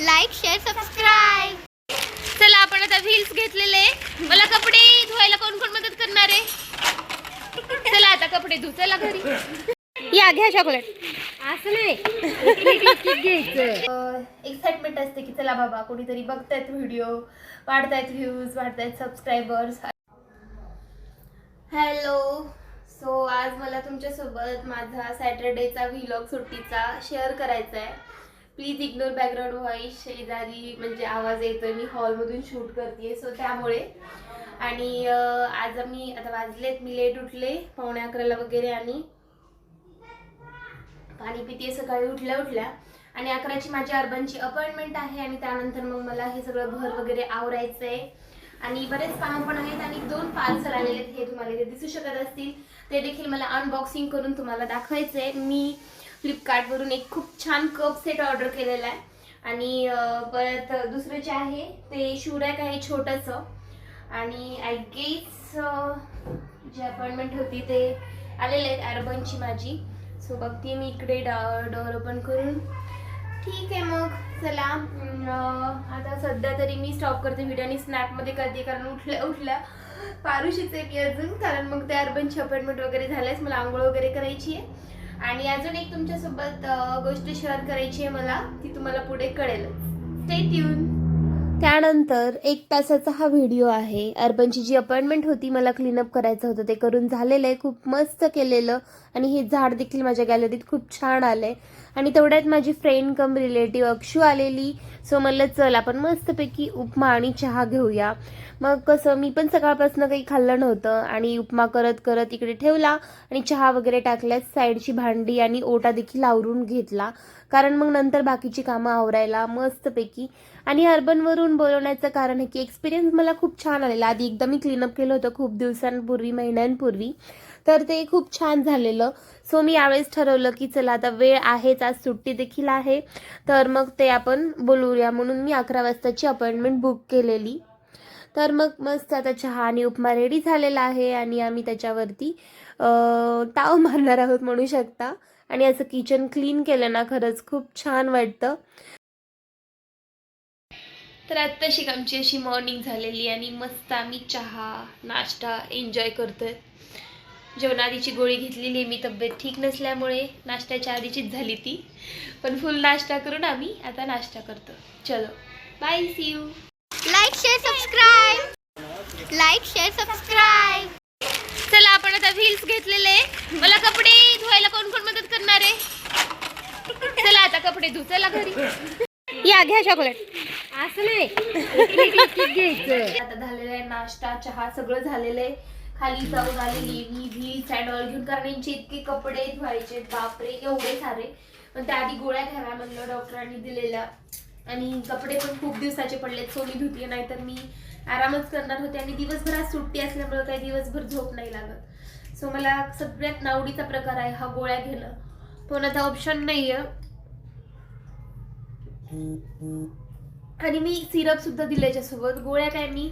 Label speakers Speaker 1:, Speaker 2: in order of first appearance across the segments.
Speaker 1: Like share subscribe
Speaker 2: चला आपण आता व्हील्स घेतलेले. मला कपडे धुवायला कोण कोण मदत करणार आहे? चला आता कपडे धु. चला घरी. या घ्या चॉकलेट असं नाही. एक्साइटमेंट असते की चला बाबा कोणीतरी बघतायत व्हिडिओ वाढतायत व्ह्यूज वाढतायत सबस्क्रायबर्स हॅलो सो आज मला तुमच्यासोबत माझा सॅटर्डेचा व्हिलॉग सुट्टीचा शेअर करायचा आहे प्लीज इग्नोर बॅकग्राऊंड व्हॉइस शेजारी म्हणजे आवाज येतोय. मी हॉलमधून शूट करते सो त्यामुळे. आणि आज आम्ही आता वाजलेत. मी लेट उठले. पावणे अकराला वगैरे आणि पाणी पिते सकाळी. उठल्या उठल्या. आणि अकराची माझी अर्बनची अपॉइंटमेंट आहे आणि त्यानंतर मग मला हे सगळं घर वगैरे आवरायचं आहे आणि बरेच कामं पण आहेत आणि दोन पार्सल आलेले आहेत हे तुम्हाला इथे दिसू शकत असतील ते देखील मला अनबॉक्सिंग करून तुम्हाला दाखवायचं आहे मी फ्लिपकार्टवरून एक खूप छान कप सेट ऑर्डर केलेला आहे. आणि परत दुसरं जे आहे ते शिवरॅक आहे छोटंसं. आणि आय गेस जी अपॉइंटमेंट होती ते आलेले आहेत अर्बनची माझी. सो बघते मी इकडे डोअर ओपन करून. ठीक आहे मग चला. आता सध्या तरी मी स्टॉप करते व्हिडिओ आणि स्नॅपमध्ये करते कारण उठल्या उठल्या. पारुशीच आहे की अजून कारण मग त्या अर्बनची अपॉइंटमेंट वगैरे झाल्यास मला आंघोळ वगैरे करायची आहे. आणि अजून एक तुमच्यासोबत गोष्ट शेअर करायची आहे मला ती तुम्हाला पुढे कळेल स्टे ट्यून त्यानंतर एक तासाचा हा व्हिडिओ आहे. अर्बनची जी अपॉइंटमेंट होती मला क्लीनअप करायचं होतं ते करून झालेलं आहे. खूप मस्त केलेलं. आणि हे झाड देखील माझ्या गॅलरीत खूप छान आलंय. आणि तेवढ्यात माझी फ्रेंड कम रिलेटिव्ह अक्षू आलेली. सो म्हणलं चल आपण मस्तपैकी उपमा आणि चहा घेऊया. मग कसं मी पण सकाळपासून काही खाल्लं नव्हतं. आणि उपमा करत करत इकडे ठेवला. आणि चहा वगैरे टाकल्यास साईडची भांडी आणि ओटा देखील आवरून घेतला. कारण मग नंतर बाकीची कामं आवरायला मस्तपैकी आणि अर्बनवरून बोलवण्याचं कारण आहे की एक्सपिरियन्स मला खूप छान आलेला. आधी एकदा मी क्लीनअप केलं होतं खूप दिवसांपूर्वी महिन्यांपूर्वी. तर ते खूप छान झालेलं. सो मी यावेळेस ठरवलं की चला आता वेळ आहेच आज सुट्टी देखील आहे. तर मग ते आपण बोलूया. म्हणून मी अकरा वाजताची अपॉइंटमेंट बुक केलेली. तर मग मस्त आता चहा आणि उपमा रेडी झालेला आहे आणि आम्ही त्याच्यावरती ताव मारणार आहोत म्हणू शकता. आणि असं किचन क्लीन केलं ना खरंच खूप छान वाटतं. तर आत्ताशी आमची अशी मॉर्निंग झालेली आणि मस्त आम्ही चहा नाश्ता एन्जॉय करतोय. जेवणाआधीची गोळी घेतलेली आहे मी तब्येत ठीक नसल्यामुळे नाश्त्याच्या आधीचीच झाली ती. पण फुल नाश्ता करून आम्ही आता नाश्ता करतो. चलो bye see you
Speaker 1: like share subscribe like share subscribe
Speaker 2: चला आपण आता व्हील्स घेतलेले. मला कपडे धुवायला कोण कोण मदत करणार आहे? चला आता कपडे धु. चला घरी. या घ्या चॉकलेट असं नाही. घ्यायचं? आता झालेलं आहे नाश्ता चहा सगळं झालेलं आहे. खाली जाऊन आलेली मी व्ही अँड घेऊन कारण यांचे इतके कपडे धुवायचे बापरे एवढे सारे. पण त्याआधी गोळ्या घ्याव्या म्हणलं डॉक्टरांनी दिलेल्या. आणि कपडे पण खूप दिवसाचे पडलेत सो मी धुतले नाही तर मी आरामच करणार होते. आणि दिवसभरात सुट्टी असल्यामुळे काही दिवसभर झोप नाही लागत. सो मला सगळ्यात नावडीचा प्रकार आहे हा गोळ्या घेणं. पण आता ऑप्शन नाही आहे आणि मी सिरप सुद्धा दिलं याच्यासोबत. गोळ्या काय मी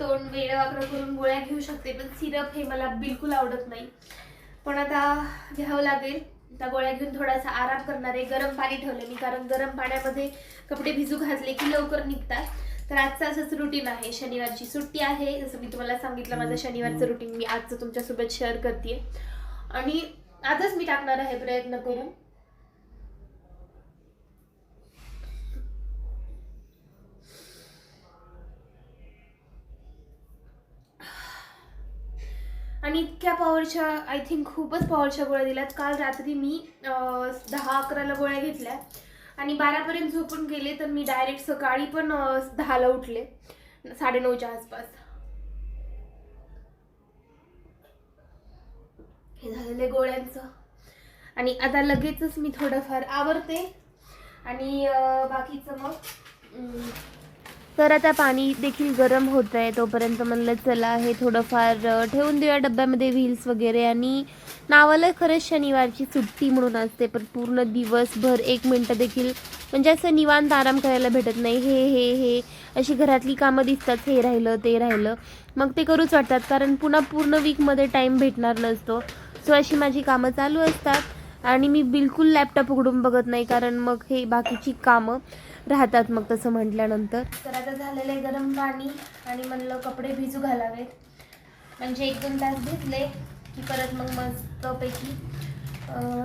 Speaker 2: तोंड वेळ वापर करून गोळ्या घेऊ शकते पण सिरप हे मला बिलकुल आवडत नाही. पण आता घ्यावं लागेल. त्या गोळ्या घेऊन थोडासा आराम करणार आहे. गरम पाणी ठेवले मी कारण गरम पाण्यामध्ये कपडे भिजू घातले की लवकर निघतात. तर आजचं असंच रुटीन आहे. शनिवारची सुट्टी आहे. जसं मी तुम्हाला सांगितलं माझं शनिवारचं रुटीन मी आजचं तुमच्यासोबत शेअर करते आणि आजच मी टाकणार आहे प्रयत्न करून. आणि इतक्या पॉवरच्या आय थिंक खूपच पॉवरच्या गोळ्या दिल्यात. काल रात्री मी दहा अकराला गोळ्या घेतल्या. आणि बारापर्यंत झोपून गेले तर मी डायरेक्ट सकाळी पण दहाला उठले. साडेनऊच्या आसपास. हे झालेलं गोळ्यांचं. आणि आता लगेचच मी थोडंफार आवरते. आणि बाकीचं मग तर आता पाणी देखील गरम होत आहे. तोपर्यंत म्हणलं चला हे थोडंफार ठेवून देऊया डब्यामध्ये व्हील्स वगैरे. आणि नावाला खरंच शनिवारची सुट्टी म्हणून असते पण पूर्ण दिवसभर एक मिनटं देखील म्हणजे असं निवांत आराम करायला भेटत नाही. हे हे हे अशी घरातली कामं दिसतात. हे राहिलं ते राहिलं. मग ते करूच वाटतात कारण पुन्हा पूर्ण वीकमध्ये टाईम भेटणार नसतो. सो अशी माझी कामं चालू असतात. आणि मी बिलकुल लॅपटॉप उघडून बघत नाही कारण मग हे बाकीची कामं. राहतात मग तसं म्हटल्यानंतर. तर आता झालेलं आहे गरम पाणी आणि म्हणलं कपडे भिजू घालावेत. म्हणजे एक दोन तास भिजले की परत मग मस्तपैकी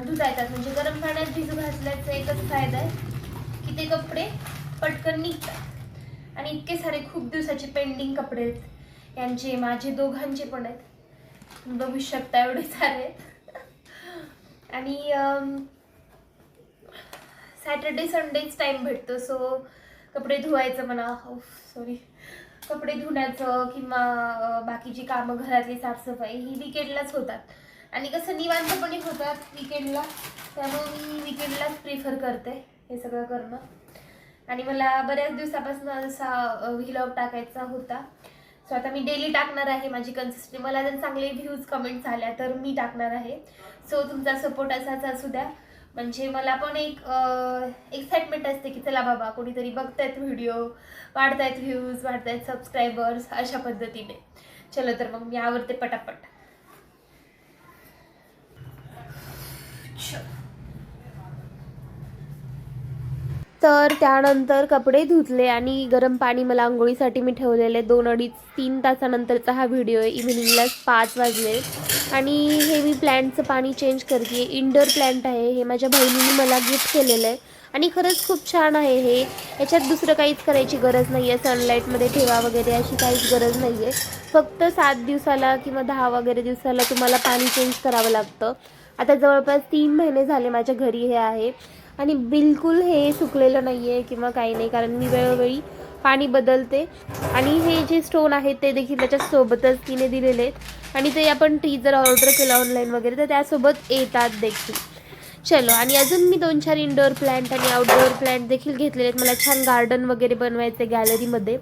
Speaker 2: धुता येतात म्हणजे गरम पाण्यात भिजू घातल्याचा एकच फायदा आहे की ते कपडे पटकन निघतात. आणि इतके सारे खूप दिवसाचे पेंडिंग कपडे आहेत. यांचे माझे दोघांचे पण आहेत. बघू शकता एवढे सारे आणि सॅटर्डे संडेच टाईम भेटतो सो कपडे धुवायचं म्हणा सॉरी कपडे धुण्याचं किंवा बाकीची कामं घरातली साफसफाई ही विकेंडलाच होतात. आणि कसं निवांतपणे होतात विकेंडला त्यामुळे मी विकेंडलाच प्रिफर करते हे सगळं करणं. आणि मला बऱ्याच दिवसापासून असा व्हिलॉग टाकायचा होता. सो आता मी डेली टाकणार आहे माझी कन्सिस्टन्सी मला जर चांगले व्ह्यूज कमेंट्स आल्या तर मी टाकणार आहे. सो तुमचा सपोर्ट असाच असू द्या. म्हणजे मला पण एक एक्साइटमेंट असते की चला बाबा कोणीतरी बघतायत व्हिडिओ वाढतायत व्ह्यूज वाढतायत सबस्क्रायबर्स अशा पद्धतीने. चलो तर मग मी आवडते पटापट. तर त्यानंतर कपडे धुतले आणि गरम पाणी मला आंघोळीसाठी मी ठेवलेले. दोन अडीच तीन तासानंतरचा हा व्हिडिओ आहे. इव्हिनिंगलाच पाच वाजले. आणि हे मी प्लॅन्टचं पाणी चेंज करते इंडोर प्लॅन्ट आहे. हे माझ्या बहिणीने मला गिफ्ट केलेलं आहे. आणि खरंच खूप छान आहे हे. याच्यात दुसरं काहीच करायची गरज नाही आहे सनलाईटमध्ये ठेवा वगैरे अशी काहीच गरज नाही आहे फक्त सात दिवसाला किंवा दहा वगैरे दिवसाला तुम्हाला पाणी चेंज करावं लागतं. आता जवळपास तीन महिने झाले माझ्या घरी हे आहे. आणि बिलकुल हे सुकलेलं नाही आहे किंवा काही नाही. कारण मी वेळोवेळी पाणी बदलते. आणि हे जे स्टोन आहेत ते देखील त्याच्यासोबतच तिने दिलेले आहेत. आणि ते आपण टी जर ऑर्डर केलं ऑनलाईन वगैरे तर त्यासोबत येतात देखील. चलो आणि अजून मी दोन चार इंडोर प्लांट आणि आउटडोअर प्लांट देखील घेतलेले आहेत. मला छान गार्डन वगैरे बनवायचं आहे गॅलरीमध्ये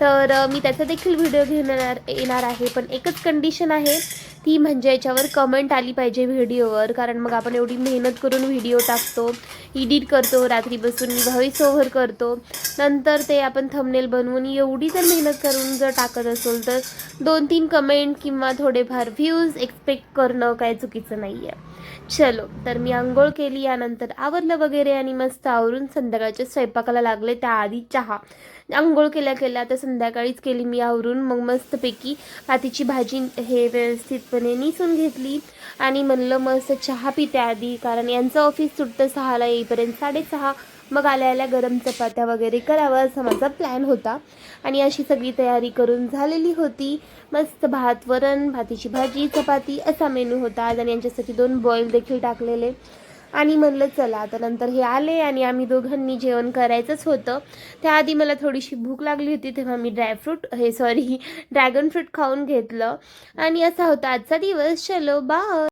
Speaker 2: तर मी त्याचा देखील व्हिडिओ घेणार येणार आहे. पण एकच कंडिशन आहे ती म्हणजे याच्यावर कमेंट आली पाहिजे व्हिडिओवर कारण मग आपण एवढी मेहनत करून व्हिडिओ टाकतो एडिट करतो रात्री बसून व्हॉइस ओव्हर करतो. नंतर ते आपण थंबनेल बनवून एवढी जर मेहनत करून जर टाकत असेल तर दोन तीन कमेंट किंवा थोडेफार व्ह्यूज एक्सपेक्ट करणं काय चुकीचं नाही आहे चलो तर मी आंघोळ केली यानंतर आवरलं वगैरे आणि मस्त आवरून संध्याकाळच्या स्वयंपाकाला लागले. त्याआधी चहा. आंघोळ केल्या केल्या तर संध्याकाळीच केली मी आवरून. मग मस्तपैकी पातीची भाजी हे व्यवस्थितपणे निसून घेतली आणि म्हणलं मस्त चहा पिते आधी कारण यांचं ऑफिस सुटतं सहाला येईपर्यंत साडेसहा मग आल्या आल्या गरम चपात्या वगैरे करावं असा माझा प्लॅन होता. आणि अशी सगळी तयारी करून झालेली होती. मस्त भात वरण भातीची भाजी चपाती असा मेनू होता. आज आणि यांच्यासाठी दोन बॉईल देखील टाकलेले. आणि म्हणलं चला आता नंतर हे आले आणि आम्ही दोघांनी जेवण करायचंच होतं. त्याआधी मला थोडीशी भूक लागली होती तेव्हा मी ड्रायफ्रूट हे सॉरी ड्रॅगन फ्रूट खाऊन घेतलं. आणि असा होता आजचा दिवस. चलो बा